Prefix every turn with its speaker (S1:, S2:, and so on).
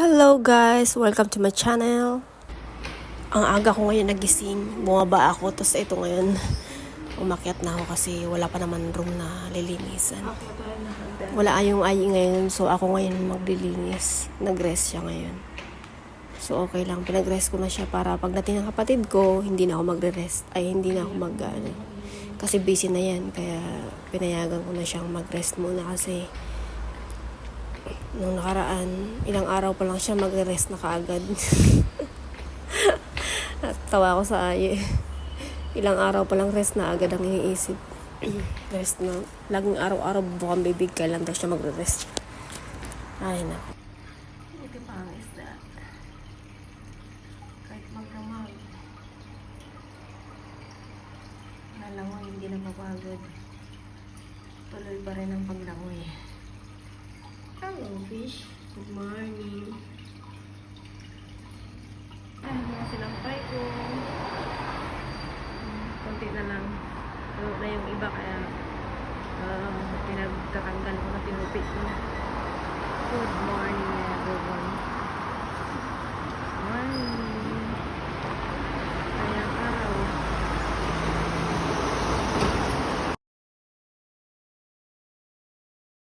S1: Hello guys! Welcome to my channel. Ang aga ko ngayon nagising. Bumaba ako. Tapos ito ngayon, umakyat na ako kasi wala pa naman room na lilinisan. Wala ayong ayi ngayon. So ako ngayon maglilinis. Nag-rest siya ngayon. So okay lang. Pinag-rest ko na siya para pagdating ng kapatid ko, hindi na ako magre-rest. Ay, hindi na ako mag ano, Kasi busy na yan. Kaya pinayagan ko na siyang mag-rest muna kasi nung nakaraan, ilang araw pa lang siya magre-rest na kaagad. At tawa ko sa aye. Ilang araw pa lang rest na agad ang iniisip. rest na. Laging araw-araw bukang bibig, kailan daw siya magre-rest. Ay, na. Ito pa ang isda. Kahit magkamag. Nalangoy, hindi na mapagod. Tuloy pa rin ang paglangoy. Hello, fish. Good morning. Ay, mga sinampay ko. Konti na lang. Tulo na yung iba kaya uh, pinagtatanggal ko na pinupit ko. Good